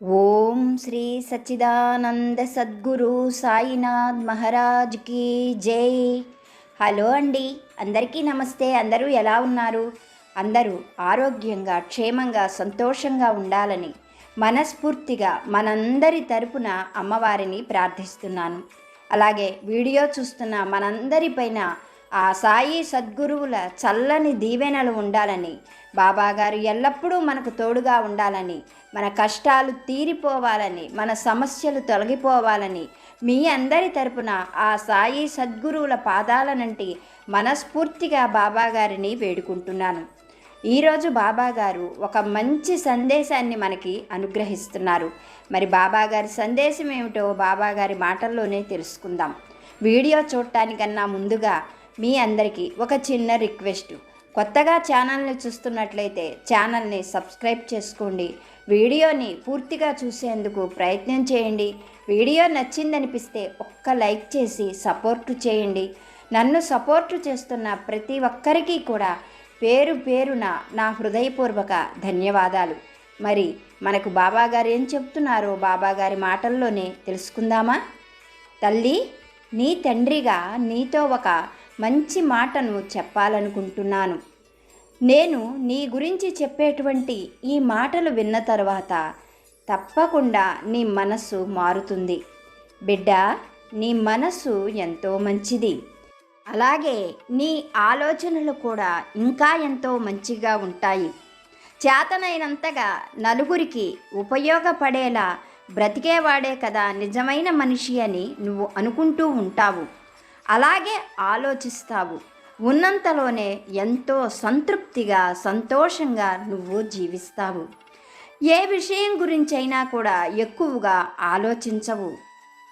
ఓం శ్రీ సచ్చిదానంద సద్గురు సాయినాథ్ మహారాజ్కి జై. హలో అండి అందరికీ నమస్తే. అందరూ ఎలా ఉన్నారు? అందరూ ఆరోగ్యంగా క్షేమంగా సంతోషంగా ఉండాలని మనస్ఫూర్తిగా మనందరి తరపున అమ్మవారిని ప్రార్థిస్తున్నాను. అలాగే వీడియో చూస్తున్న మనందరిపైన ఆ సాయి సద్గురువుల చల్లని దీవెనలు ఉండాలని బాబాగారు ఎల్లప్పుడూ మనకు తోడుగా ఉండాలని మన కష్టాలు తీరిపోవాలని మన సమస్యలు తొలగిపోవాలని మీ అందరి తరపున ఆ సాయి సద్గురువుల పాదాలనంటి మనస్ఫూర్తిగా బాబాగారిని వేడుకుంటున్నాను. ఈరోజు బాబాగారు ఒక మంచి సందేశాన్ని మనకి అనుగ్రహిస్తున్నారు. మరి బాబాగారి సందేశం ఏమిటో బాబాగారి మాటల్లోనే తెలుసుకుందాం. వీడియో చూడటానికన్నా ముందుగా మీ అందరికీ ఒక చిన్న రిక్వెస్ట్. కొత్తగా ఛానల్ని చూస్తున్నట్లయితే ఛానల్ని సబ్స్క్రైబ్ చేసుకోండి. వీడియోని పూర్తిగా చూసేందుకు ప్రయత్నం చేయండి. వీడియో నచ్చిందనిపిస్తే ఒక్క లైక్ చేసి సపోర్టు చేయండి. నన్ను సపోర్టు చేస్తున్న ప్రతి ఒక్కరికి కూడా పేరు పేరున నా హృదయపూర్వక ధన్యవాదాలు. మరి మనకు బాబాగారు ఏం చెప్తున్నారో బాబాగారి మాటల్లోనే తెలుసుకుందామా? తల్లి నీ తండ్రిగా నీతో ఒక మంచి మాటను చెప్పాలనుకుంటున్నాను. నేను నీ గురించి చెప్పేటువంటి ఈ మాటలు విన్న తర్వాత తప్పకుండా నీ మనస్సు మారుతుంది. బిడ్డ నీ మనస్సు ఎంతో మంచిది. అలాగే నీ ఆలోచనలు కూడా ఇంకా ఎంతో మంచిగా ఉంటాయి. చేతనైనంతగా నలుగురికి ఉపయోగపడేలా బ్రతికేవాడే కదా నిజమైన మనిషి అని నువ్వు అనుకుంటూ ఉంటావు. అలాగే ఆలోచిస్తావు. ఉన్నంతలోనే ఎంతో సంతృప్తిగా సంతోషంగా నువ్వు జీవిస్తావు. ఏ విషయం గురించైనా కూడా ఎక్కువగా ఆలోచించవు.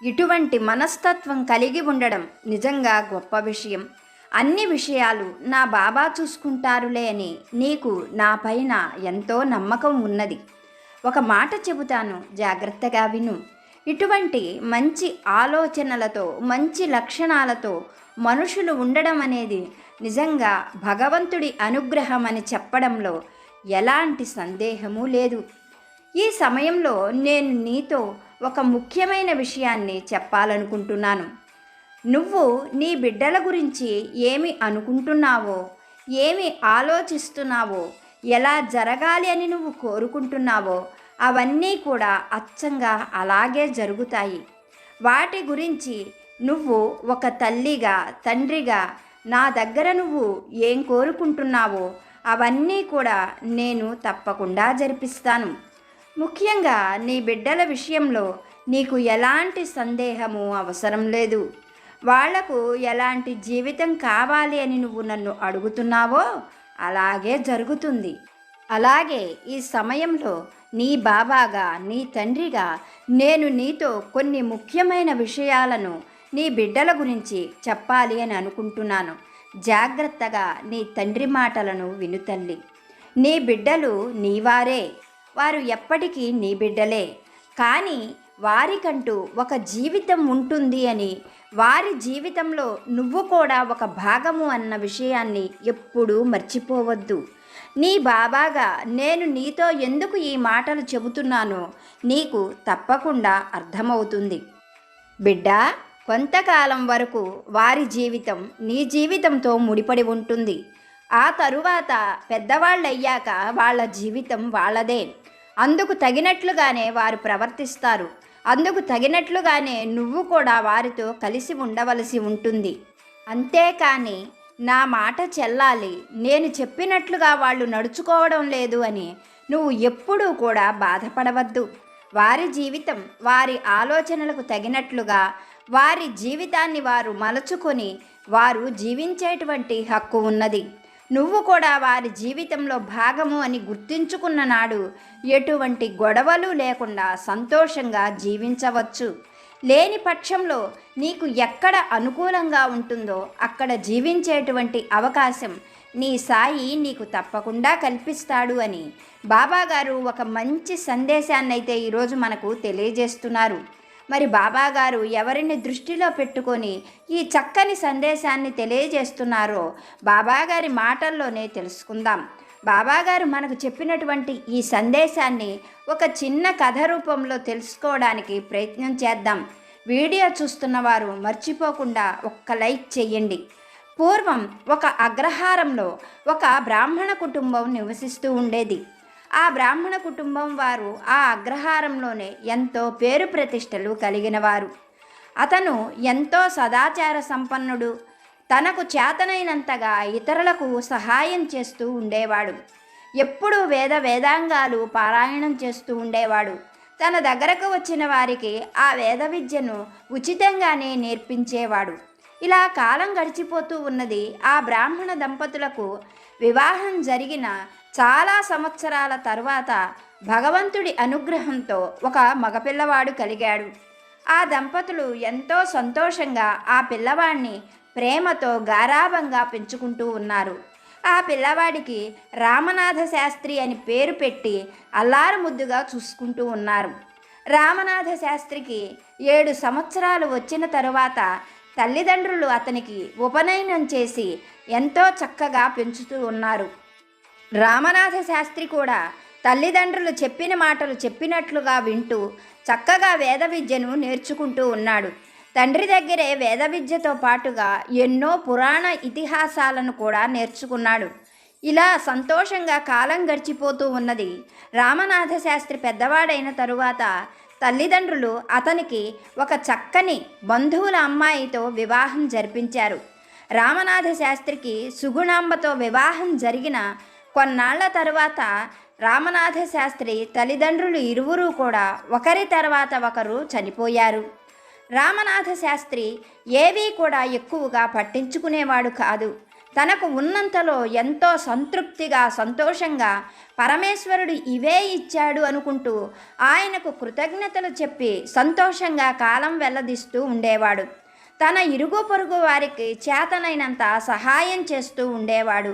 ఇటువంటి మనస్తత్వం కలిగి ఉండడం నిజంగా గొప్ప విషయం. అన్ని విషయాలు నా బాబా చూసుకుంటారులే అని నీకు నా పైన ఎంతో నమ్మకం ఉన్నది. ఒక మాట చెబుతాను జాగ్రత్తగా విను. ఇటువంటి మంచి ఆలోచనలతో మంచి లక్షణాలతో మనుషులు ఉండడం అనేది నిజంగా భగవంతుడి అనుగ్రహం అని చెప్పడంలో ఎలాంటి సందేహము లేదు. ఈ సమయంలో నేను నీతో ఒక ముఖ్యమైన విషయాన్ని చెప్పాలనుకుంటున్నాను. నువ్వు నీ బిడ్డల గురించి ఏమి అనుకుంటున్నావో ఏమి ఆలోచిస్తున్నావో ఎలా జరగాలి అని నువ్వు కోరుకుంటున్నావో అవన్నీ కూడా అచ్చంగా అలాగే జరుగుతాయి. వాటి గురించి నువ్వు ఒక తల్లిగా తండ్రిగా నా దగ్గర నువ్వు ఏం కోరుకుంటున్నావో అవన్నీ కూడా నేను తప్పకుండా జరిపిస్తాను. ముఖ్యంగా నీ బిడ్డల విషయంలో నీకు ఎలాంటి సందేహము అవసరం లేదు. వాళ్ళకు ఎలాంటి జీవితం కావాలి అని నువ్వు నన్ను అడుగుతున్నావో అలాగే జరుగుతుంది. అలాగే ఈ సమయంలో నీ బాబాగా నీ తండ్రిగా నేను నీతో కొన్ని ముఖ్యమైన విషయాలను నీ బిడ్డల గురించి చెప్పాలి అని అనుకుంటున్నాను. జాగ్రత్తగా నీ తండ్రి మాటలను విను తల్లి. నీ బిడ్డలు నీవారే. వారు ఎప్పటికీ నీ బిడ్డలే. కానీ వారికంటూ ఒక జీవితం ఉంటుంది అని వారి జీవితంలో నువ్వు కూడా ఒక భాగము అన్న విషయాన్ని ఎప్పుడూ మర్చిపోవద్దు. నీ బాబాగా నేను నీతో ఎందుకు ఈ మాటలు చెబుతున్నానో నీకు తప్పకుండా అర్థమవుతుంది. బిడ్డ కొంతకాలం వరకు వారి జీవితం నీ జీవితంతో ముడిపడి ఉంటుంది. ఆ తరువాత పెద్దవాళ్ళయ్యాక వాళ్ళ జీవితం వాళ్ళదే. అందుకు తగినట్లుగానే వారు ప్రవర్తిస్తారు. అందుకు తగినట్లుగానే నువ్వు కూడా వారితో కలిసి ఉండవలసి ఉంటుంది. అంతేకాని నా మాట చెల్లాలి. నేను చెప్పినట్లుగా వాళ్ళు నడుచుకోవడం లేదు అని నువ్వు ఎప్పుడూ కూడా బాధపడవద్దు. వారి జీవితం వారి ఆలోచనలకు తగినట్లుగా వారి జీవితాన్ని వారు మలచుకొని వారు జీవించేటువంటి హక్కు ఉన్నది. నువ్వు కూడా వారి జీవితంలో భాగము అని గుర్తించుకున్న నాడు ఎటువంటి గొడవలు లేకుండా సంతోషంగా జీవించవచ్చు. లేని పక్షంలో నీకు ఎక్కడ అనుకూలంగా ఉంటుందో అక్కడ జీవించేటువంటి అవకాశం నీ సాయి నీకు తప్పకుండా కల్పిస్తాడు అని బాబాగారు ఒక మంచి సందేశాన్ని అయితే ఈరోజు మనకు తెలియజేస్తున్నారు. మరి బాబాగారు ఎవరిని దృష్టిలో పెట్టుకొని ఈ చక్కని సందేశాన్ని తెలియజేస్తున్నారో బాబాగారి మాటల్లోనే తెలుసుకుందాం. బాబాగారు మనకు చెప్పినటువంటి ఈ సందేశాన్ని ఒక చిన్న కథ రూపంలో తెలుసుకోవడానికి ప్రయత్నం చేద్దాం. వీడియో చూస్తున్న వారు మర్చిపోకుండా ఒక్క లైక్ చేయండి. పూర్వం ఒక అగ్రహారంలో ఒక బ్రాహ్మణ కుటుంబం నివసిస్తూ ఉండేది. ఆ బ్రాహ్మణ కుటుంబం వారు ఆ అగ్రహారంలోనే ఎంతో పేరు ప్రతిష్టలు కలిగిన వారు. అతను ఎంతో సదాచార సంపన్నుడు తనకు చేతనైనంతగా ఇతరులకు సహాయం చేస్తూ ఉండేవాడు. ఎప్పుడూ వేద వేదాంగాలు పారాయణం చేస్తూ ఉండేవాడు. తన దగ్గరకు వచ్చిన వారికి ఆ వేద విద్యను ఉచితంగానే నేర్పించేవాడు. ఇలా కాలం గడిచిపోతూ ఉన్నది. ఆ బ్రాహ్మణ దంపతులకు వివాహం జరిగిన చాలా సంవత్సరాల తరువాత భగవంతుడి అనుగ్రహంతో ఒక మగపిల్లవాడు కలిగాడు. ఆ దంపతులు ఎంతో సంతోషంగా ఆ పిల్లవాడిని ప్రేమతో గారాభంగా పెంచుకుంటూ ఉన్నారు. ఆ పిల్లవాడికి రామనాథ శాస్త్రి అని పేరు పెట్టి అల్లారు ముద్దుగా చూసుకుంటూ ఉన్నారు. రామనాథ శాస్త్రికి ఏడు సంవత్సరాలు వచ్చిన తరువాత తల్లిదండ్రులు అతనికి ఉపనయనం చేసి ఎంతో చక్కగా పెంచుతూ ఉన్నారు. రామనాథ శాస్త్రి కూడా తల్లిదండ్రులు చెప్పిన మాటలు చెప్పినట్లుగా వింటూ చక్కగా వేద విద్యను నేర్చుకుంటూ ఉన్నాడు. తండ్రి దగ్గరే వేద విద్యతో పాటుగా ఎన్నో పురాణ ఇతిహాసాలను కూడా నేర్చుకున్నాడు. ఇలా సంతోషంగా కాలం గడిచిపోతూ ఉన్నది. రామనాథ శాస్త్రి పెద్దవాడైన తరువాత తల్లిదండ్రులు అతనికి ఒక చక్కని బంధువుల అమ్మాయితో వివాహం జరిపించారు. రామనాథ శాస్త్రికి సుగుణాంబతో వివాహం జరిగిన కొన్నాళ్ళ తరువాత రామనాథ శాస్త్రి తల్లిదండ్రులు ఇరువురు కూడా ఒకరి తర్వాత ఒకరు చనిపోయారు. రామనాథ శాస్త్రి ఏవీ కూడా ఎక్కువగా పట్టించుకునేవాడు కాదు. తనకు ఉన్నంతలో ఎంతో సంతృప్తిగా సంతోషంగా పరమేశ్వరుడు ఇవే ఇచ్చాడు అనుకుంటూ ఆయనకు కృతజ్ఞతలు చెప్పి సంతోషంగా కాలం వెల్లదిస్తూ ఉండేవాడు. తన ఇరుగు పొరుగు వారికి చేతనైనంత సహాయం చేస్తూ ఉండేవాడు.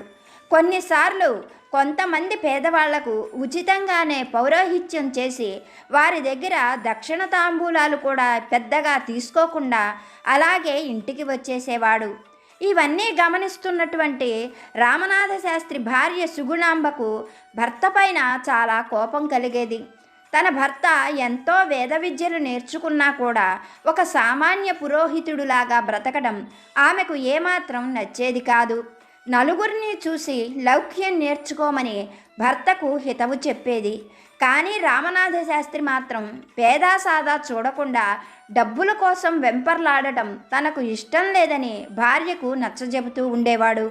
కొన్నిసార్లు కొంతమంది పేదవాళ్ళకు ఉచితంగానే పౌరోహిత్యం చేసి వారి దగ్గర దక్షిణ తాంబూలాలు కూడా పెద్దగా తీసుకోకుండా అలాగే ఇంటికి వచ్చేసేవాడు. ఇవన్నీ గమనిస్తున్నటువంటి రామనాథ శాస్త్రి భార్య సుగుణాంబకు భర్త పైన చాలా కోపం కలిగేది. తన భర్త ఎంతో వేద విద్యలు నేర్చుకున్నా కూడా ఒక సామాన్య పురోహితుడులాగా బ్రతకడం ఆమెకు ఏమాత్రం నచ్చేది కాదు. నలుగురిని చూసి లౌక్యం నేర్చుకోమని భర్తకు హితవు చెప్పేది. కానీ రామనాథ శాస్త్రి మాత్రం పేదా సాదా చూడకుండా డబ్బుల కోసం వెంపర్లాడటం తనకు ఇష్టం లేదని భార్యకు నచ్చజెబుతూ ఉండేవాడు.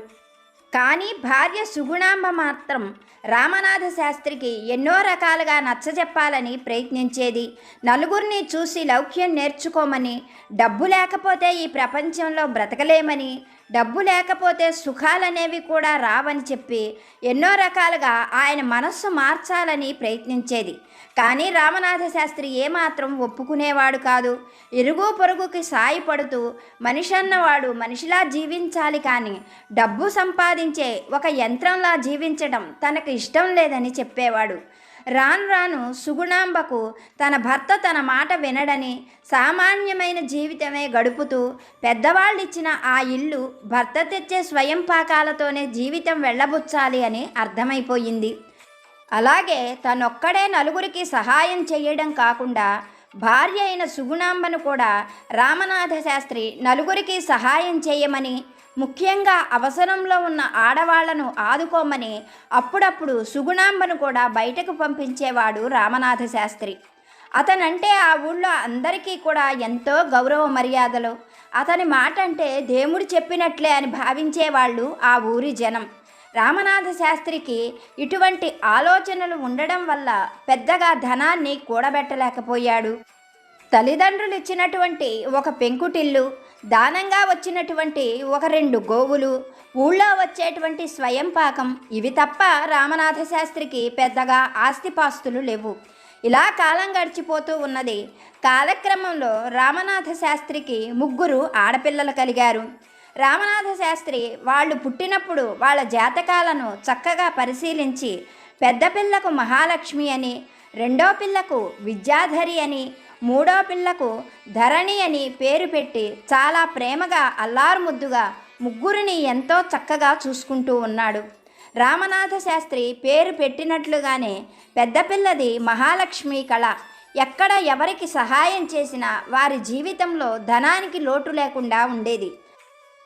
కానీ భార్య సుగుణాంబ మాత్రం రామనాథ శాస్త్రికి ఎన్నో రకాలుగా నచ్చజెప్పాలని ప్రయత్నించేది. నలుగురిని చూసి లౌక్యం నేర్చుకోమని డబ్బు లేకపోతే ఈ ప్రపంచంలో బ్రతకలేమని డబ్బు లేకపోతే సుఖాలనేవి కూడా రావని చెప్పి ఎన్నో రకాలుగా ఆయన మనస్సు మార్చాలని ప్రయత్నించేది. కానీ రామనాథ శాస్త్రి ఏమాత్రం ఒప్పుకునేవాడు కాదు. ఇరుగు పొరుగుకి సాయపడుతూ మనిషి అన్నవాడు మనిషిలా జీవించాలి కానీ డబ్బు సంపాదించే ఒక యంత్రంలా జీవించడం తనకు ఇష్టం లేదని చెప్పేవాడు. రాను రాను సుగుణాంబకు తన భర్త తన మాట వినడని సామాన్యమైన జీవితమే గడుపుతూ పెద్దవాళ్ళు ఇచ్చిన ఆ ఇల్లు భర్త తెచ్చే స్వయం పాకాలతోనే జీవితం వెళ్ళబుచ్చాలి అని అర్థమైపోయింది. అలాగే తనొక్కడే నలుగురికి సహాయం చేయడం కాకుండా భార్య అయిన సుగుణాంబను కూడా రామనాథ శాస్త్రి నలుగురికి సహాయం చేయమని ముఖ్యంగా అవసరంలో ఉన్న ఆడవాళ్ళను ఆదుకోమని అప్పుడప్పుడు సుగుణాంబను కూడా బయటకు పంపించేవాడు రామనాథ శాస్త్రి. అతనంటే ఆ ఊళ్ళో అందరికీ కూడా ఎంతో గౌరవ మర్యాదలు. అతని మాట అంటే దేవుడు చెప్పినట్లే అని భావించేవాళ్ళు ఆ ఊరి జనం. రామనాథ శాస్త్రికి ఇటువంటి ఆలోచనలు ఉండడం వల్ల పెద్దగా ధనాన్ని కూడబెట్టలేకపోయాడు. తల్లిదండ్రులు ఇచ్చినటువంటి ఒక పెంకుటిల్లు దానంగా వచ్చినటువంటి ఒక రెండు గోవులు ఊళ్ళో వచ్చేటువంటి స్వయం పాకం. ఇవి తప్ప రామనాథ శాస్త్రికి పెద్దగా ఆస్తిపాస్తులు లేవు. ఇలా కాలం గడిచిపోతూ ఉన్నది. కాలక్రమంలో రామనాథ శాస్త్రికి ముగ్గురు ఆడపిల్లలు కలిగారు. రామనాథ శాస్త్రి వాళ్ళు పుట్టినప్పుడు వాళ్ళ జాతకాలను చక్కగా పరిశీలించి పెద్ద పిల్లకు మహాలక్ష్మి అని రెండో పిల్లకు విద్యాధరి అని మూడో పిల్లకు ధరణి అని పేరు పెట్టి చాలా ప్రేమగా అల్లారు ముద్దుగా ముగ్గురిని ఎంతో చక్కగా చూసుకుంటూ ఉన్నాడు. రామనాథ శాస్త్రి పేరు పెట్టినట్లుగానే పెద్దపిల్లది మహాలక్ష్మి కళ. ఎక్కడ ఎవరికి సహాయం చేసినా వారి జీవితంలో ధనానికి లోటు లేకుండా ఉండేది.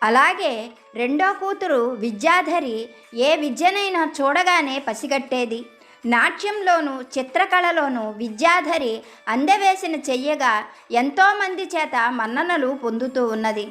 అలాగే రెండో కూతురు విద్యాధరి ఏ విద్యనైనా చూడగానే పసిగట్టేది. నాట్యంలోనూ చిత్రకళలోనూ విద్యాధరి అందవేసిన చెయ్యగా ఎంతోమంది చేత మన్ననలు పొందుతూ ఉన్నది.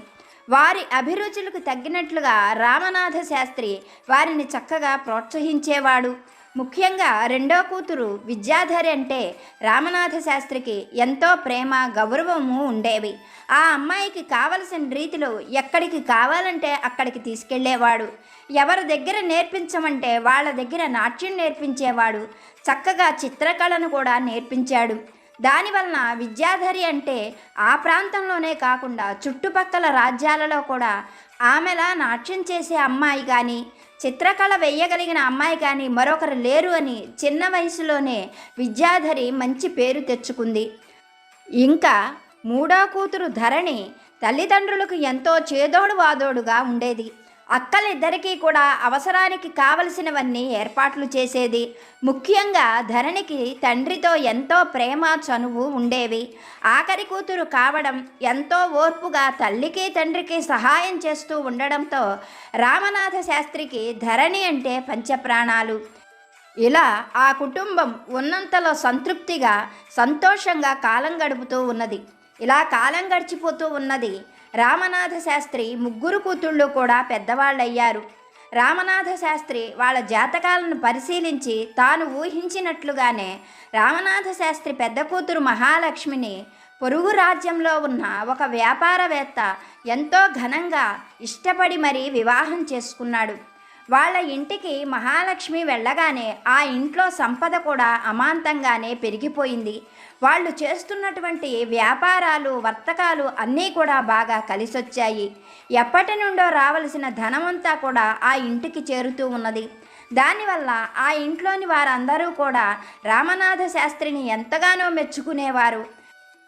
వారి అభిరుచులకు తగ్గినట్లుగా రామనాథ శాస్త్రి వారిని చక్కగా ప్రోత్సహించేవాడు. ముఖ్యంగా రెండో కూతురు విద్యాధరి అంటే రామనాథ శాస్త్రికి ఎంతో ప్రేమ గౌరవము ఉండేవి. ఆ అమ్మాయికి కావలసిన రీతిలో ఎక్కడికి కావాలంటే అక్కడికి తీసుకెళ్ళేవాడు. ఎవరి దగ్గర నేర్పించమంటే వాళ్ళ దగ్గర నాట్యం నేర్పించేవాడు. చక్కగా చిత్రకళను కూడా నేర్పించాడు. దానివలన విద్యాధరి అంటే ఆ ప్రాంతంలోనే కాకుండా చుట్టుపక్కల రాజ్యాలలో కూడా ఆమెలా నాట్యం చేసే అమ్మాయి కానీ చిత్రకళ వేయగలిగిన అమ్మాయి కానీ మరొకరు లేరు అని చిన్న వయసులోనే విద్యాధరి మంచి పేరు తెచ్చుకుంది. ఇంకా మూడో కూతురు ధరణి తల్లిదండ్రులకు ఎంతో చేదోడు వాదోడుగా ఉండేది. అక్కలిద్దరికీ కూడా అవసరానికి కావలసినవన్నీ ఏర్పాట్లు చేసేది. ముఖ్యంగా ధరణికి తండ్రితో ఎంతో ప్రేమ చనువు ఉండేవి. ఆఖరి కూతురు కావడం ఎంతో ఓర్పుగా తల్లికి తండ్రికి సహాయం చేస్తూ ఉండడంతో రామనాథ శాస్త్రికి ధరణి అంటే పంచప్రాణాలు. ఇలా ఆ కుటుంబం ఉన్నంతలో సంతృప్తిగా సంతోషంగా కాలం గడుపుతూ ఉన్నది. ఇలా కాలం గడిచిపోతూ ఉన్నది. రామనాథ శాస్త్రి ముగ్గురు కూతుళ్ళు కూడా పెద్దవాళ్ళయ్యారు. రామనాథ శాస్త్రి వాళ్ళ జాతకాలను పరిశీలించి తాను ఊహించినట్లుగానే రామనాథ శాస్త్రి పెద్ద కూతురు మహాలక్ష్మిని పొరుగు రాజ్యంలో ఉన్న ఒక వ్యాపారవేత్త ఎంతో ఘనంగా ఇష్టపడి మరీ వివాహం చేసుకున్నాడు. వాళ్ళ ఇంటికి మహాలక్ష్మి వెళ్ళగానే ఆ ఇంట్లో సంపద కూడా అమాంతంగానే పెరిగిపోయింది. వాళ్ళు చేస్తున్నటువంటి వ్యాపారాలు వర్తకాలు అన్నీ కూడా బాగా కలిసొచ్చాయి. ఎప్పటి నుండో రావలసిన ధనమంతా కూడా ఆ ఇంటికి చేరుతూ ఉన్నది. దానివల్ల ఆ ఇంట్లోని వారందరూ కూడా రామనాథ శాస్త్రిని ఎంతగానో మెచ్చుకునేవారు.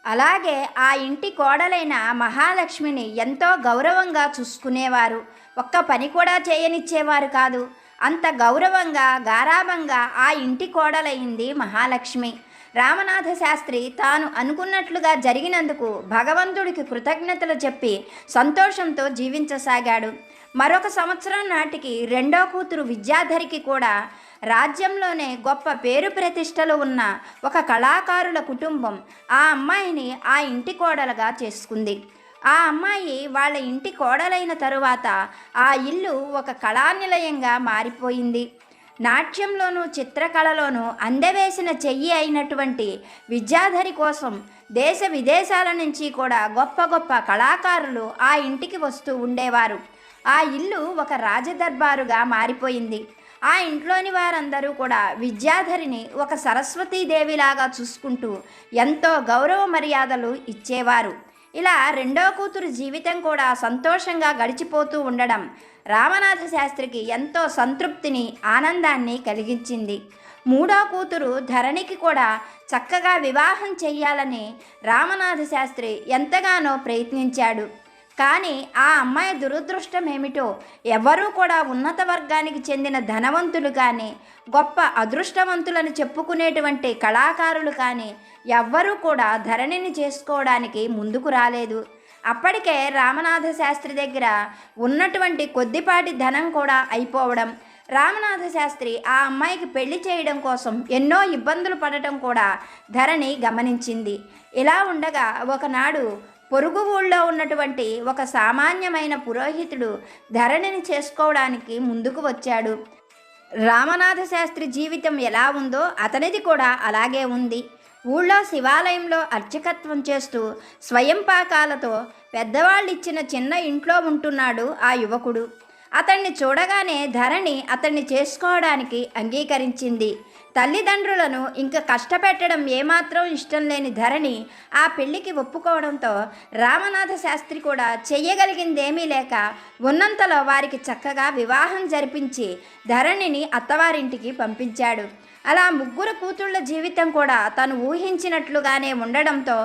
అలాగే ఆ ఇంటి కోడలైన మహాలక్ష్మిని ఎంతో గౌరవంగా చూసుకునేవారు. ఒక్క పని కూడా చేయనిచ్చేవారు కాదు. అంత గౌరవంగా గారాభంగా ఆ ఇంటి కోడలైంది మహాలక్ష్మి. రామనాథ శాస్త్రి తాను అనుకున్నట్లుగా జరిగినందుకు భగవంతుడికి కృతజ్ఞతలు చెప్పి సంతోషంతో జీవించసాగాడు. మరొక సంవత్సరం నాటికి రెండో కూతురు విద్యాధరికి కూడా రాజ్యంలోనే గొప్ప పేరు ప్రతిష్టలు ఉన్న ఒక కళాకారుల కుటుంబం ఆ అమ్మాయిని ఆ ఇంటి కోడలుగా చేసుకుంది. ఆ అమ్మాయి వాళ్ళ ఇంటి కోడలైన తరువాత ఆ ఇల్లు ఒక కళానిలయంగా మారిపోయింది. నాట్యంలోనూ చిత్రకళలోనూ అందవేసిన చెయ్యి అయినటువంటి విద్యాధరి కోసం దేశ విదేశాల నుంచి కూడా గొప్ప గొప్ప కళాకారులు ఆ ఇంటికి వస్తూ ఉండేవారు. ఆ ఇల్లు ఒక రాజదర్బారుగా మారిపోయింది. ఆ ఇంట్లోని వారందరూ కూడా విద్యాధరిని ఒక సరస్వతీదేవిలాగా చూసుకుంటూ ఎంతో గౌరవ మర్యాదలు ఇచ్చేవారు. ఇలా రెండో కూతురు జీవితం కూడా సంతోషంగా గడిచిపోతూ ఉండడం రామనాథ శాస్త్రికి ఎంతో సంతృప్తిని ఆనందాన్ని కలిగించింది. మూడో కూతురు ధరణికి కూడా చక్కగా వివాహం చేయాలని రామనాథ శాస్త్రి ఎంతగానో ప్రయత్నించాడు. కానీ ఆ అమ్మాయి దురదృష్టం ఏమిటో ఎవరూ కూడా ఉన్నత వర్గానికి చెందిన ధనవంతులు కానీ గొప్ప అదృష్టవంతులను చెప్పుకునేటువంటి కళాకారులు కానీ ఎవ్వరూ కూడా ధరణిని చేసుకోవడానికి ముందుకు రాలేదు. అప్పటికే రామనాథ శాస్త్రి దగ్గర ఉన్నటువంటి కొద్దిపాటి ధనం కూడా అయిపోవడం రామనాథ శాస్త్రి ఆ అమ్మాయికి పెళ్ళి చేయడం కోసం ఎన్నో ఇబ్బందులు పడటం కూడా ధరణి గమనించింది. ఇలా ఉండగా ఒకనాడు పొరుగు ఊళ్ళో ఉన్నటువంటి ఒక సామాన్యమైన పురోహితుడు ధరణిని చేసుకోవడానికి ముందుకు వచ్చాడు. రామనాథ శాస్త్రి జీవితం ఎలా ఉందో అతనిది కూడా అలాగే ఉంది. ఊళ్ళో శివాలయంలో అర్చకత్వం చేస్తూ స్వయం పాకాలతో పెద్దవాళ్ళు ఇచ్చిన చిన్న ఇంట్లో ఉంటున్నాడు ఆ యువకుడు. అతన్ని చూడగానే ధరణి అతన్ని చేసుకోవడానికి అంగీకరించింది. తల్లిదండ్రులను ఇంకా కష్టపెట్టడం ఏమాత్రం ఇష్టం లేని ధరణి ఆ పెళ్ళికి ఒప్పుకోవడంతో రామనాథ శాస్త్రి కూడా చెయ్యగలిగిందేమీ లేక ఉన్నంతలో వారికి చక్కగా వివాహం జరిపించి ధరణిని అత్తవారింటికి పంపించాడు. అలా ముగ్గురు కూతుళ్ళ జీవితం కూడా తను ఊహించినట్లుగానే ఉండడంతో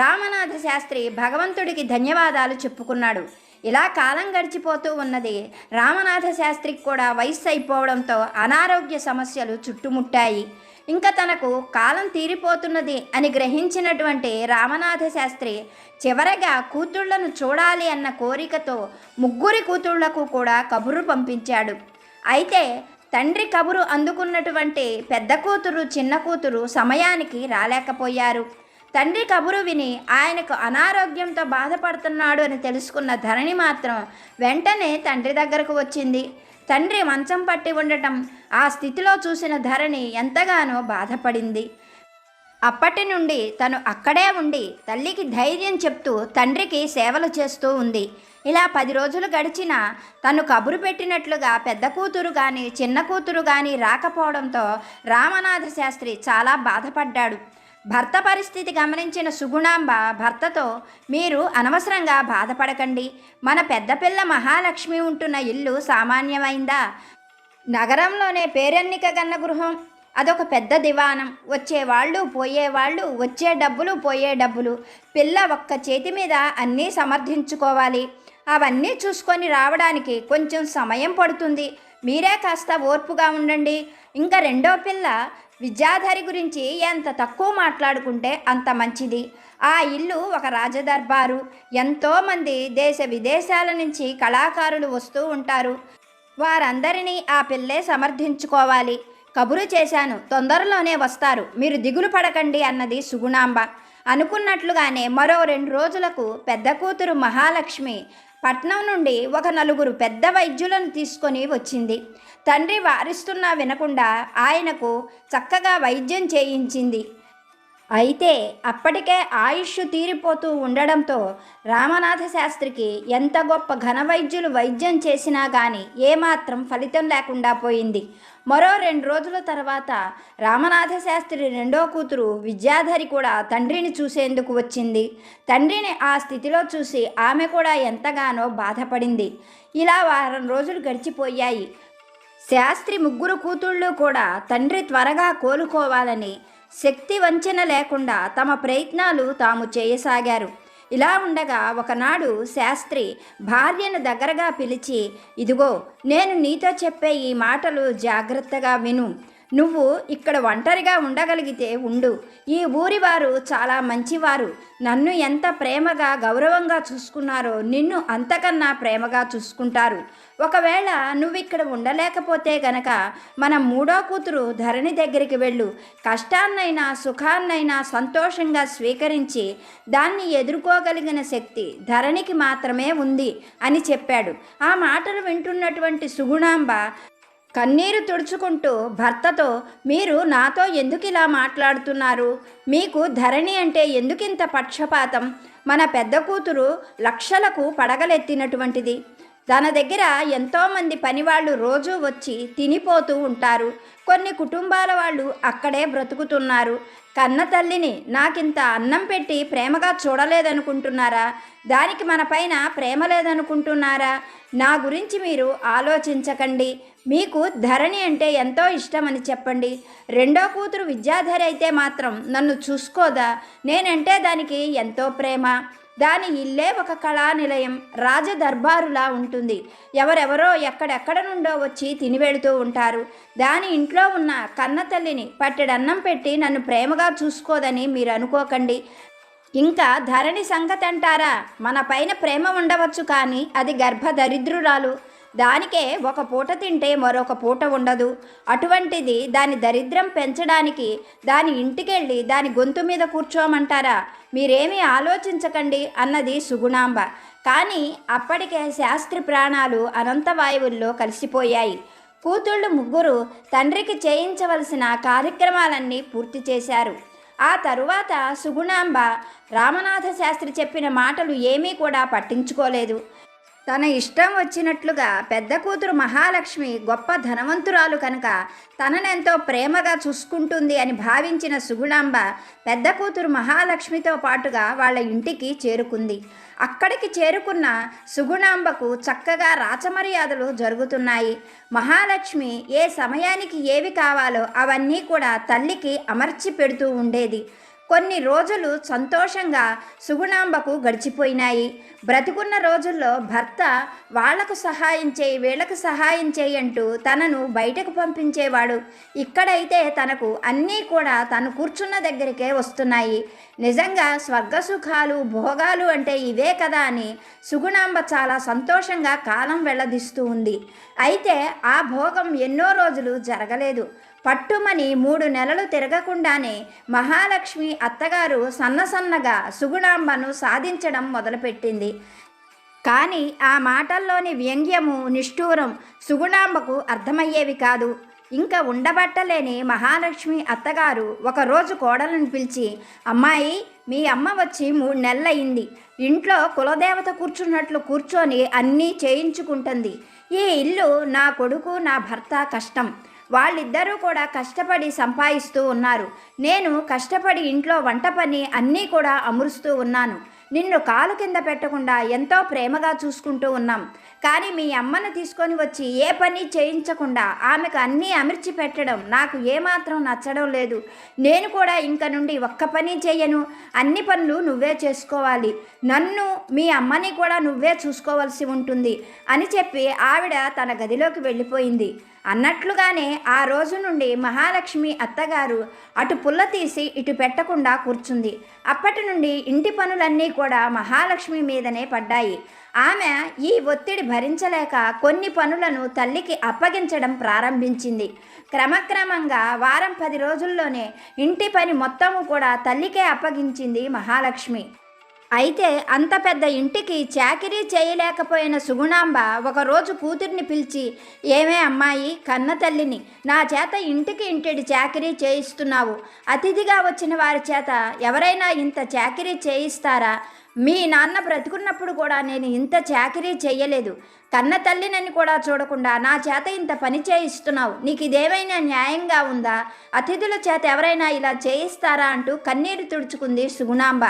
రామనాథ శాస్త్రి భగవంతుడికి ధన్యవాదాలు చెప్పుకున్నాడు. ఇలా కాలం గడిచిపోతూ ఉన్నది. రామనాథ శాస్త్రికి కూడా వయస్సు అయిపోవడంతో అనారోగ్య సమస్యలు చుట్టుముట్టాయి. ఇంకా తనకు కాలం తీరిపోతున్నది అని గ్రహించినటువంటి రామనాథ శాస్త్రి చివరగా కూతుళ్ళను చూడాలి అన్న కోరికతో ముగ్గురి కూతుళ్ళకు కూడా కబురు పంపించాడు. అయితే తండ్రి కబురు అందుకున్నటువంటి పెద్ద కూతురు చిన్న కూతురు సమయానికి రాలేకపోయారు. తండ్రి కబురు విని ఆయనకు అనారోగ్యంతో బాధపడుతున్నాడు అని తెలుసుకున్న ధరణి మాత్రం వెంటనే తండ్రి దగ్గరకు వచ్చింది. తండ్రి మంచం పట్టి ఉండటం ఆ స్థితిలో చూసిన ధరణి ఎంతగానో బాధపడింది. అప్పటి నుండి తను అక్కడే ఉండి తల్లికి ధైర్యం చెప్తూ తండ్రికి సేవలు చేస్తూ ఉంది. ఇలా పది రోజులు గడిచినా తను కబురు పెట్టినట్లుగా పెద్ద కూతురు కానీ చిన్న కూతురు కానీ రాకపోవడంతో రామనాథ శాస్త్రి చాలా బాధపడ్డాడు. భర్త పరిస్థితి గమనించిన సుగుణాంబ భర్తతో మీరు అనవసరంగా బాధపడకండి. మన పెద్దపిల్ల మహాలక్ష్మి ఉంటున్న ఇల్లు సామాన్యమైందా? నగరంలోనే పేరెన్నిక గన్న గృహం అదొక పెద్ద దివానం. వచ్చేవాళ్ళు పోయేవాళ్ళు వచ్చే డబ్బులు పోయే డబ్బులు. పిల్ల ఒక్క చేతి మీద అన్నీ సమర్థించుకోవాలి. అవన్నీ చూసుకొని రావడానికి కొంచెం సమయం పడుతుంది. మీరే కాస్త ఓర్పుగా ఉండండి. ఇంకా రెండో పిల్ల విద్యాధరి గురించి ఎంత తక్కువ మాట్లాడుకుంటే అంత మంచిది. ఆ ఇల్లు ఒక రాజదర్బారు. ఎంతోమంది దేశ విదేశాల నుంచి కళాకారులు వస్తూ ఉంటారు. వారందరినీ ఆ పిల్లే సమర్థించుకోవాలి. కబురు చేశాను తొందరలోనే వస్తారు. మీరు దిగులు పడకండి అన్నది సుగుణాంబ. అనుకున్నట్లుగానే మరో రెండు రోజులకు పెద్ద కూతురు మహాలక్ష్మి పట్నం నుండి ఒక నలుగురు పెద్ద వైద్యులను తీసుకొని వచ్చింది. తండ్రి వారిస్తున్నా వినకుండా ఆయనకు చక్కగా వైద్యం చేయించింది. అయితే అప్పటికే ఆయుష్ తీరిపోతూ ఉండడంతో రామనాథ శాస్త్రికి ఎంత గొప్ప ఘనవైద్యులు వైద్యం చేసినా కానీ ఏమాత్రం ఫలితం లేకుండా పోయింది. మరో రెండు రోజుల తర్వాత రామనాథ శాస్త్రి రెండో కూతురు విద్యాధరి కూడా తండ్రిని చూసేందుకు వచ్చింది. తండ్రిని ఆ స్థితిలో చూసి ఆమె కూడా ఎంతగానో బాధపడింది. ఇలా వారం రోజులు గడిచిపోయాయి. శాస్త్రి ముగ్గురు కూతుళ్ళు కూడా తండ్రి త్వరగా కోలుకోవాలని శక్తి వంచన లేకుండా తమ ప్రయత్నాలు తాము చేయసాగారు. ఇలా ఉండగా ఒకనాడు శాస్త్రి భార్యను దగ్గరగా పిలిచి ఇదిగో నేను నీతో చెప్పే ఈ మాటలు జాగ్రత్తగా విను. నువ్వు ఇక్కడ ఒంటరిగా ఉండగలిగితే ఉండు. ఈ ఊరి వారు చాలా మంచివారు. నన్ను ఎంత ప్రేమగా గౌరవంగా చూసుకున్నారో నిన్ను అంతకన్నా ప్రేమగా చూసుకుంటారు. ఒకవేళ నువ్వు ఇక్కడ ఉండలేకపోతే గనక మన మూడో కూతురు ధరణి దగ్గరికి వెళ్ళు. కష్టాన్నైనా సుఖాన్నైనా సంతోషంగా స్వీకరించి దాన్ని ఎదుర్కోగలిగిన శక్తి ధరణికి మాత్రమే ఉంది అని చెప్పాడు. ఆ మాటలు వింటున్నటువంటి సుగుణాంబ కన్నీరు తుడుచుకుంటూ భర్తతో మీరు నాతో ఎందుకు ఇలా మాట్లాడుతున్నారు? మీకు ధరణి అంటే ఎందుకింత పక్షపాతం? మన పెద్ద కూతురు లక్షలకు పడగలెత్తినటువంటిది. తన దగ్గర ఎంతోమంది పనివాళ్ళు రోజూ వచ్చి తినిపోతూ ఉంటారు. కొన్ని కుటుంబాల వాళ్ళు అక్కడే బ్రతుకుతున్నారు. కన్న తల్లిని నాకింత అన్నం పెట్టి ప్రేమగా చూడలేదనుకుంటున్నారా? దానికి మన పైన ప్రేమ లేదనుకుంటున్నారా? నా గురించి మీరు ఆలోచించకండి. మీకు ధరణి అంటే ఎంతో ఇష్టమని చెప్పండి. రెండో కూతురు విద్యాధరి అయితే మాత్రం నన్ను చూసుకోదా? నేనంటే దానికి ఎంతో ప్రేమ. దాని ఇల్లే ఒక కళా నిలయం రాజదర్బారులా ఉంటుంది. ఎవరెవరో ఎక్కడెక్కడ నుండో వచ్చి తిని వెళుతూ ఉంటారు. దాని ఇంట్లో ఉన్న కన్న తల్లిని పట్టెడన్నం పెట్టి నన్ను ప్రేమగా చూసుకోదని మీరు అనుకోకండి. ఇంకా ధరణి సంగతి అంటారా మన పైన ప్రేమ ఉండవచ్చు కానీ అది గర్భ దరిద్రురాలు. దానికే ఒక పూట తింటే మరొక పూట ఉండదు. అటువంటిది దాని దరిద్రం పెంచడానికి దాని ఇంటికెళ్ళి దాని గొంతు మీద కూర్చోమంటారా? మీరేమీ ఆలోచించకండి అన్నది సుగుణాంబ. కానీ అప్పటికే శాస్త్రి ప్రాణాలు అనంత వాయువుల్లో కలిసిపోయాయి. కూతుళ్ళు ముగ్గురు తండ్రికి చేయించవలసిన కార్యక్రమాలన్నీ పూర్తి చేశారు. ఆ తరువాత సుగుణాంబ రామనాథ శాస్త్రి చెప్పిన మాటలు ఏమీ కూడా పట్టించుకోలేదు. తన ఇష్టం వచ్చినట్లుగా పెద్ద కూతురు మహాలక్ష్మి గొప్ప ధనవంతురాలు కనుక తననెంతో ప్రేమగా చూసుకుంటుంది అని భావించిన సుగుణాంబ పెద్ద కూతురు మహాలక్ష్మితో పాటుగా వాళ్ళ ఇంటికి చేరుకుంది. అక్కడికి చేరుకున్న సుగుణాంబకు చక్కగా రాచమర్యాదలు జరుగుతున్నాయి. మహాలక్ష్మి ఏ సమయానికి ఏవి కావాలో అవన్నీ కూడా తల్లికి అమర్చి పెడుతూ ఉండేది. కొన్ని రోజులు సంతోషంగా సుగుణాంబకు గడిచిపోయినాయి. బ్రతికున్న రోజుల్లో భర్త వాళ్ళకు సహాయం చేయి వీళ్ళకు సహాయం చేయి అంటూ తనను బయటకు పంపించేవాడు. ఇక్కడైతే తనకు అన్నీ కూడా తను కూర్చున్న దగ్గరికే వస్తున్నాయి. నిజంగా స్వర్గసుఖాలు భోగాలు అంటే ఇవే కదా అని సుగుణాంబ చాలా సంతోషంగా కాలం వెళ్ళదీస్తూ ఉంది. అయితే ఆ భోగం ఎన్నో రోజులు జరగలేదు. పట్టుమని మూడు నెలలు తిరగకుండానే మహాలక్ష్మి అత్తగారు సన్నసన్నగా సుగుణాంబను సాధించడం మొదలుపెట్టింది. కానీ ఆ మాటల్లోని వ్యంగ్యము నిష్ఠూరం సుగుణాంబకు అర్థమయ్యేవి కాదు. ఇంకా ఉండబట్టలేని మహాలక్ష్మి అత్తగారు ఒకరోజు కోడలను పిలిచి అమ్మాయి మీ అమ్మ వచ్చి మూడు నెలలయ్యింది ఇంట్లో కులదేవత కూర్చున్నట్లు కూర్చొని అన్నీ చేయించుకుంటుంది. ఈ ఇల్లు నా కొడుకు నా భర్త కష్టం. వాళ్ళిద్దరూ కూడా కష్టపడి సంపాదిస్తూ ఉన్నారు. నేను కష్టపడి ఇంట్లో వంట పని అన్నీ కూడా అమరుస్తూ ఉన్నాను. నిన్ను కాలు కింద పెట్టకుండా ఎంతో ప్రేమగా చూసుకుంటూ ఉన్నాం. కానీ మీ అమ్మను తీసుకొని వచ్చి ఏ పని చేయించకుండా ఆమెకు అన్నీ అమర్చి పెట్టడం నాకు ఏమాత్రం నచ్చడం లేదు. నేను కూడా ఇంక నుండి ఒక్క పని చేయను. అన్ని పనులు నువ్వే చేసుకోవాలి. నన్ను మీ అమ్మని కూడా నువ్వే చూసుకోవాల్సి ఉంటుంది అని చెప్పి ఆవిడ తన గదిలోకి వెళ్ళిపోయింది. అన్నట్లుగానే ఆ రోజు నుండి మహాలక్ష్మి అత్తగారు అటు పుల్ల తీసి ఇటు పెట్టకుండా కూర్చుంది. అప్పటి నుండి ఇంటి పనులన్నీ కూడా మహాలక్ష్మి మీదనే పడ్డాయి. ఆమె ఈ ఒత్తిడి భరించలేక కొన్ని పనులను తల్లికి అప్పగించడం ప్రారంభించింది. క్రమక్రమంగా వారం పది రోజుల్లోనే ఇంటి పని మొత్తము కూడా తల్లికే అప్పగించింది మహాలక్ష్మి. అయితే అంత పెద్ద ఇంటికి చాకిరీ చేయలేకపోయిన సుగుణాంబ ఒకరోజు కూతుర్ని పిలిచి ఏమే అమ్మాయి కన్న తల్లిని నా చేత ఇంటికి ఇంటిడి చాకిరీ చేయిస్తున్నావు. అతిథిగా వచ్చిన వారి చేత ఎవరైనా ఇంత చాకిరీ చేయిస్తారా? మీ నాన్న బ్రతుకున్నప్పుడు కూడా నేను ఇంత చాకిరీ చేయలేదు కన్న తల్లినని కూడా చూడకుండా నా చేత ఇంత పని చేయిస్తున్నావు. నీకు ఇదేమైనా న్యాయంగా ఉందా? అతిథుల చేత ఎవరైనా ఇలా చేయిస్తారా? అంటూ కన్నీరు తుడుచుకుంది సుగుణాంబ.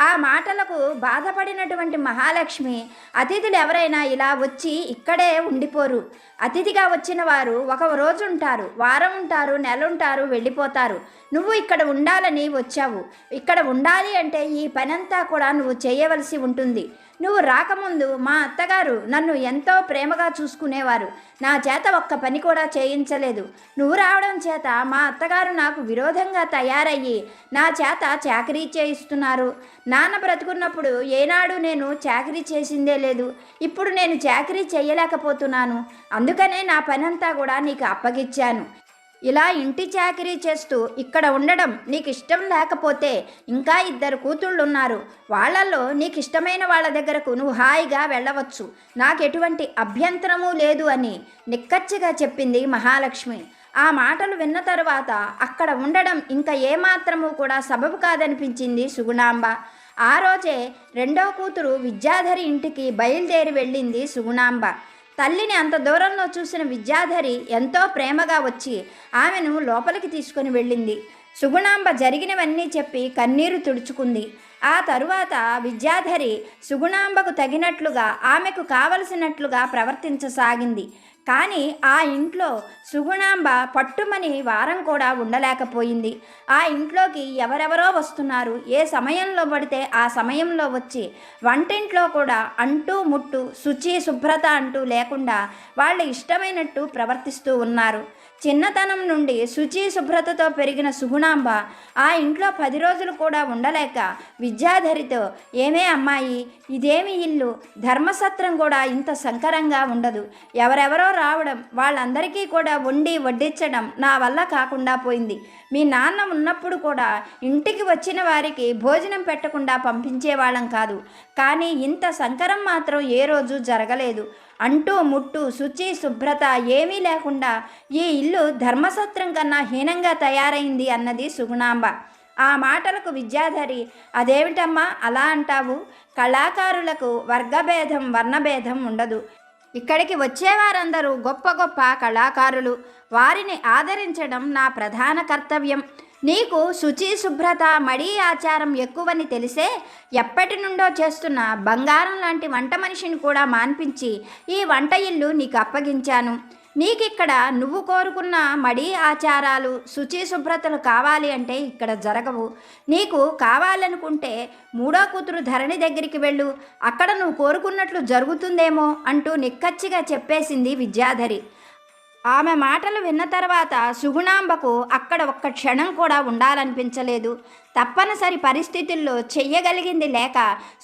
ఆ మాటలకు బాధపడినటువంటి మహాలక్ష్మి అతిథులు ఎవరైనా ఇలా వచ్చి ఇక్కడే ఉండిపోరు. అతిథిగా వచ్చిన వారు ఒక రోజు ఉంటారు వారం ఉంటారు నెల ఉంటారు వెళ్ళిపోతారు. నువ్వు ఇక్కడ ఉండాలని వచ్చావు. ఇక్కడ ఉండాలి అంటే ఈ పనంతా కూడా నువ్వు చేయవలసి ఉంటుంది. నువ్వు రాకముందు మా అత్తగారు నన్ను ఎంతో ప్రేమగా చూసుకునేవారు. నా చేత ఒక్క పని కూడా చేయించలేదు. నువ్వు రావడం చేత మా అత్తగారు నాకు విరోధంగా తయారయ్యి నా చేత చాకరీ చేయిస్తున్నారు. నాన్న బ్రతుకున్నప్పుడు ఏనాడు నేను చాకరీ చేసిందే లేదు. ఇప్పుడు నేను చాకరీ చేయలేకపోతున్నాను. అందుకనే నా పనంతా కూడా నీకు అప్పగిచ్చాను. ఇలా ఇంటి చాకరీ చేస్తూ ఇక్కడ ఉండడం నీకు ఇష్టం లేకపోతే ఇంకా ఇద్దరు కూతుళ్ళు ఉన్నారు వాళ్ళల్లో నీకు ఇష్టమైన వాళ్ళ దగ్గరకు నువ్వు హాయిగా వెళ్ళవచ్చు. నాకు ఎటువంటి అభ్యంతరము లేదు అని నిక్కచ్చిగా చెప్పింది మహాలక్ష్మి. ఆ మాటలు విన్న తరువాత అక్కడ ఉండడం ఇంకా ఏమాత్రము కూడా సబబు కాదనిపించింది సుగుణాంబ. ఆ రోజే రెండో కూతురు విద్యాధరి ఇంటికి బయలుదేరి వెళ్ళింది సుగుణాంబ. తల్లిని అంత దూరంలో చూసిన విద్యాధరి ఎంతో ప్రేమగా వచ్చి ఆమెను లోపలికి తీసుకొని వెళ్ళింది. సుగుణాంబ జరిగినవన్నీ చెప్పి కన్నీరు తుడుచుకుంది. ఆ తరువాత విద్యాధరి సుగుణాంబకు తగినట్లుగా ఆమెకు కావలసినట్లుగా ప్రవర్తించసాగింది. కానీ ఆ ఇంట్లో సుగుణాంబ పట్టుమని వారం కూడా ఉండలేకపోయింది. ఆ ఇంట్లోకి ఎవరెవరో వస్తున్నారు. ఏ సమయంలో పడితే ఆ సమయంలో వచ్చి వంటింట్లో కూడా అంటూ ముట్టు శుచి శుభ్రత అంటూ లేకుండా వాళ్ళ ఇష్టమైనట్టు ప్రవర్తిస్తూ ఉన్నారు. చిన్నతనం నుండి శుచి శుభ్రతతో పెరిగిన సుగుణాంబ ఆ ఇంట్లో పది రోజులు కూడా ఉండలేక విద్యాధరితో ఏమే అమ్మాయి ఇదేమి ఇల్లు? ధర్మసత్రం కూడా ఇంత సంకరంగా ఉండదు. ఎవరెవరో రావడం వాళ్ళందరికీ కూడా వండి వడ్డించడం నా వల్ల కాకుండా పోయింది. మీ నాన్న ఉన్నప్పుడు కూడా ఇంటికి వచ్చిన వారికి భోజనం పెట్టకుండా పంపించేవాళ్ళం కాదు. కానీ ఇంత సంకరం మాత్రం ఏ రోజు జరగలేదు. అంటూ ముట్టు శుచి శుభ్రత ఏమీ లేకుండా ఈ ఇల్లు ధర్మసత్రం కన్నా హీనంగా తయారైంది అన్నది సుగుణాంబ. ఆ మాటలకు విద్యాధరి అదేమిటమ్మా అలా అంటావు? కళాకారులకు వర్గభేదం వర్ణభేదం ఉండదు. ఇక్కడికి వచ్చేవారందరూ గొప్ప గొప్ప కళాకారులు. వారిని ఆదరించడం నా ప్రధాన కర్తవ్యం. నీకు శుచి శుభ్రత మడి ఆచారం ఎక్కువని తెలిసే ఎప్పటి నుండో చేస్తున్న బంగారం లాంటి వంట మనిషిని కూడా మాన్పించి ఈ వంట ఇల్లు నీకు అప్పగించాను. నీకిక్కడ నువ్వు కోరుకున్న మడి ఆచారాలు శుచి శుభ్రతలు కావాలి అంటే ఇక్కడ జరగవు. నీకు కావాలనుకుంటే మూడో కూతురు ధరణి దగ్గరికి వెళ్ళు. అక్కడ నువ్వు కోరుకున్నట్లు జరుగుతుందేమో అంటూ నిక్కచ్చిగా చెప్పేసింది విద్యాధరి. ఆమె మాటలు విన్న తర్వాత సుగుణాంబకు అక్కడ ఒక్క క్షణం కూడా ఉండాలనిపించలేదు. తప్పనిసరి పరిస్థితుల్లో చెయ్యగలిగింది లేక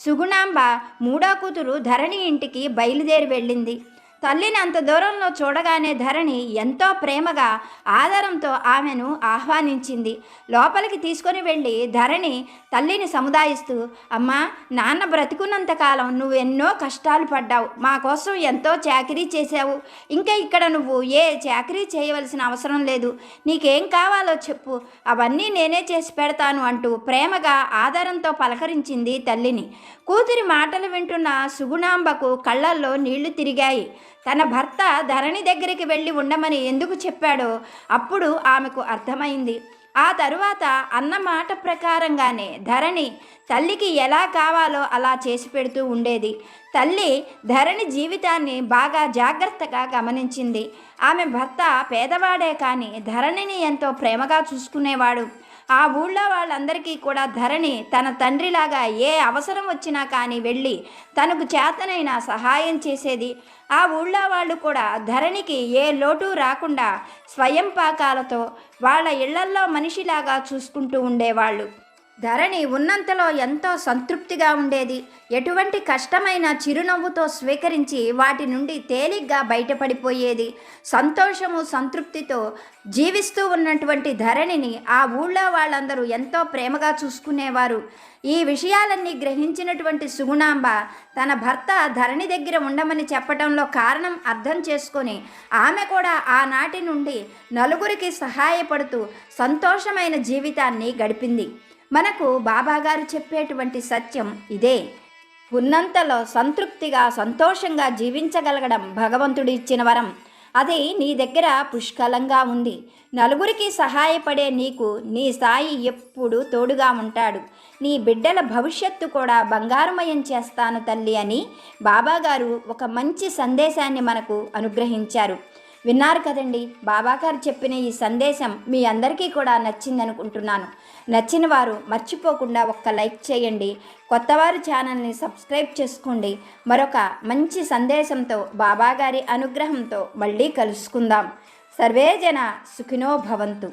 సుగుణాంబ మూడో కూతురు ధరణి ఇంటికి బయలుదేరి వెళ్ళింది. తల్లిని అంత దూరంలో చూడగానే ధరణి ఎంతో ప్రేమగా ఆదరంతో ఆమెను ఆహ్వానించింది. లోపలికి తీసుకొని వెళ్ళి ధరణి తల్లిని సముదాయిస్తూ అమ్మా నాన్న బ్రతికున్నంతకాలం నువ్వు ఎన్నో కష్టాలు పడ్డావు. మా కోసం ఎంతో చాకరీ చేశావు. ఇంకా ఇక్కడ నువ్వు ఏ చాకరీ చేయవలసిన అవసరం లేదు. నీకేం కావాలో చెప్పు. అవన్నీ నేనే చేసి పెడతాను అంటూ ప్రేమగా ఆదరంతో పలకరించింది తల్లిని. కూతురి మాటలు వింటున్న సుగుణాంబకు కళ్ళల్లో నీళ్ళు తిరిగాయి. తన భర్త ధరణి దగ్గరికి వెళ్ళి ఉండమని ఎందుకు చెప్పాడో అప్పుడు ఆమెకు అర్థమైంది. ఆ తరువాత అన్న మాట ప్రకారంగానే ధరణి తల్లికి ఎలా కావాలో అలా చేసి పెడుతూ ఉండేది. తల్లి ధరణి జీవితాన్ని బాగా జాగ్రత్తగా గమనించింది. ఆమె భర్త పేదవాడే కానీ ధరణిని ఎంతో ప్రేమగా చూసుకునేవాడు. ఆ ఊళ్ళో వాళ్ళందరికీ కూడా ధరణి తన తండ్రిలాగా ఏ అవసరం వచ్చినా కానీ వెళ్ళి తనకు చేతనైనా సహాయం చేసేది. ఆ ఊళ్ళో వాళ్ళు కూడా ధరణికి ఏ లోటు రాకుండా స్వయం పాకాలతో వాళ్ళ ఇళ్ళల్లో మనిషిలాగా చూసుకుంటూ ఉండేవాళ్ళు. ధరణి ఉన్నంతలో ఎంతో సంతృప్తిగా ఉండేది. ఎటువంటి కష్టమైన చిరునవ్వుతో స్వీకరించి వాటి నుండి తేలిగ్గా బయటపడిపోయేది. సంతోషము సంతృప్తితో జీవిస్తూ ఉన్నటువంటి ధరణిని ఆ ఊళ్ళో వాళ్ళందరూ ఎంతో ప్రేమగా చూసుకునేవారు. ఈ విషయాలన్నీ గ్రహించినటువంటి సుగుణాంబ తన భర్త ధరణి దగ్గర ఉండమని చెప్పడంలో కారణం అర్థం చేసుకొని ఆమె కూడా ఆనాటి నుండి నలుగురికి సహాయపడుతూ సంతోషమైన జీవితాన్ని గడిపింది. మనకు బాబాగారు చెప్పేటువంటి సత్యం ఇదే. ఉన్నంతలో సంతృప్తిగా సంతోషంగా జీవించగలగడం భగవంతుడు ఇచ్చిన వరం. అది నీ దగ్గర పుష్కలంగా ఉంది. నలుగురికి సహాయపడే నీకు నీ సాయి ఎప్పుడు తోడుగా ఉంటాడు. నీ బిడ్డల భవిష్యత్తు కూడా బంగారుమయం చేస్తాను తల్లి అని బాబాగారు ఒక మంచి సందేశాన్ని మనకు అనుగ్రహించారు. విన్నారు కదండి. బాబాగారు చెప్పిన ఈ సందేశం మీ అందరికీ కూడా నచ్చిందనుకుంటున్నాను. నచ్చిన వారు మర్చిపోకుండా ఒక్క లైక్ చేయండి. కొత్తవారు ఛానల్ని సబ్స్క్రైబ్ చేసుకోండి. మరొక మంచి సందేశంతో బాబాగారి అనుగ్రహంతో మళ్ళీ కలుసుకుందాం. సర్వే జన సుఖినో భవంతు.